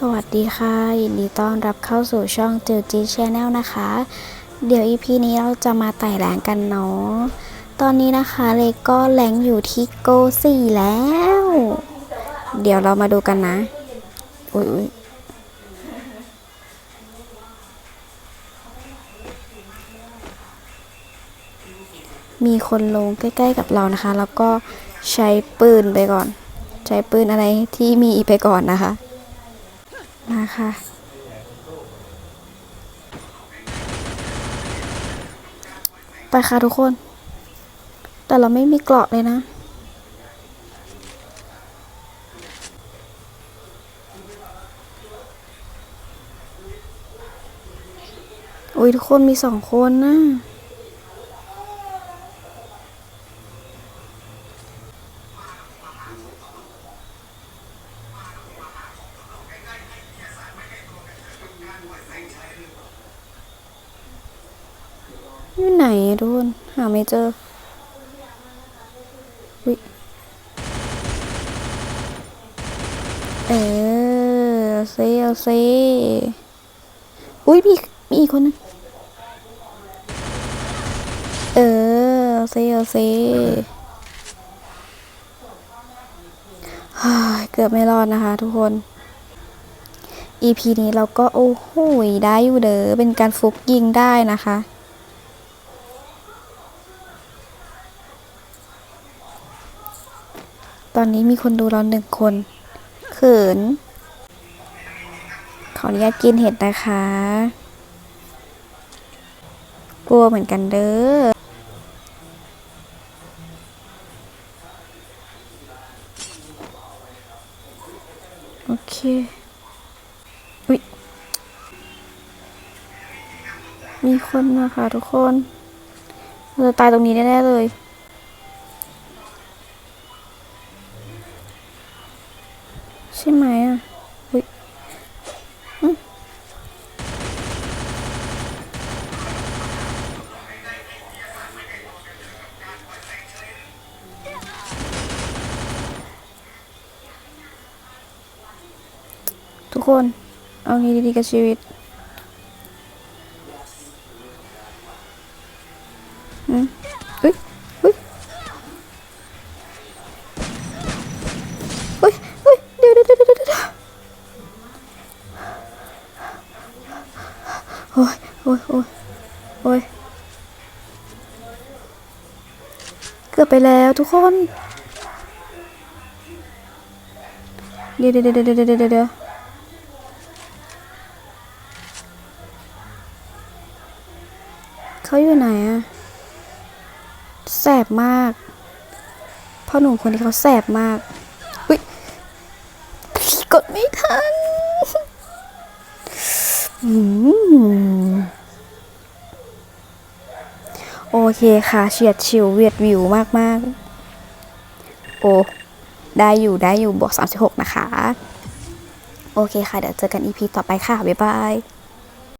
สวัสดีค่ะยินดีต้อนรับเข้าสู่ช่องเจอจีชแนลนะคะ เดี๋ยว EP นี้เราจะมาไต่แรงกันเนาะตอนนี้นะคะเลกก็แรงอยู่ที่โกสี่แล้ว เดี๋ยวเรามาดูกันนะ อุ้ยอุ๊ยมีคนลงใกล้ ๆ กับเรานะคะ แล้วก็ใช้ปืนไปก่อน ใช้ปืนอะไรที่มีไปก่อนนะคะ มาค่ะ ไปค่ะทุกคน แต่เราไม่มีเกราะเลยนะอุ้ยทุกคนมีสองคนนะ อยู่ไหนทุกคนหาไม่เจอวิเออเซเอาซิอุ้ยมีมีอีกคนนึงเออเซเอาซิฮ่าเกือบไม่รอดนะคะทุกคน EP นี้เราก็โอ้โหได้อยู่เด้อเป็นการฟุกยิงได้นะคะ ตอนนี้มีคนดูเราหนึ่งคนเขิน ขออนุญาตกินเห็ดนะคะ กลัวเหมือนกันเด้อโอเค อุ๊ยมีคนมาค่ะทุกคนเราจะตายตรงนี้แน่ๆเลย ใช่ไหมอะอุ๊ยทุกคน เอางี้ดีๆกับชีวิตอืมอุ๊ยอุ๊ยเฮ้ยเฮ้ยเดี๋ยเดี๋ยวเดี๋ยวเดี๋ยวเดี๋ยวโอ้ยโอ้ยโอ้ยโอ้ยเกือบไปแล้วทุกคน เดี๋ยวเดี๋ยวเดี๋ยวเดี๋ยวเดี๋ยว เขาอยู่ไหนอะแสบมากพ่อหนุ่มคนนี้เขาแสบมากอุ๊ยกดไม่ทันโอเคค่ะเฉียดฉิวเวียดวิวมากๆโอ้ได้อยู่ได้อยู่บวก 36 นะคะ โอเคค่ะ เดี๋ยวเจอกัน EP ต่อไปค่ะ บ๊ายบาย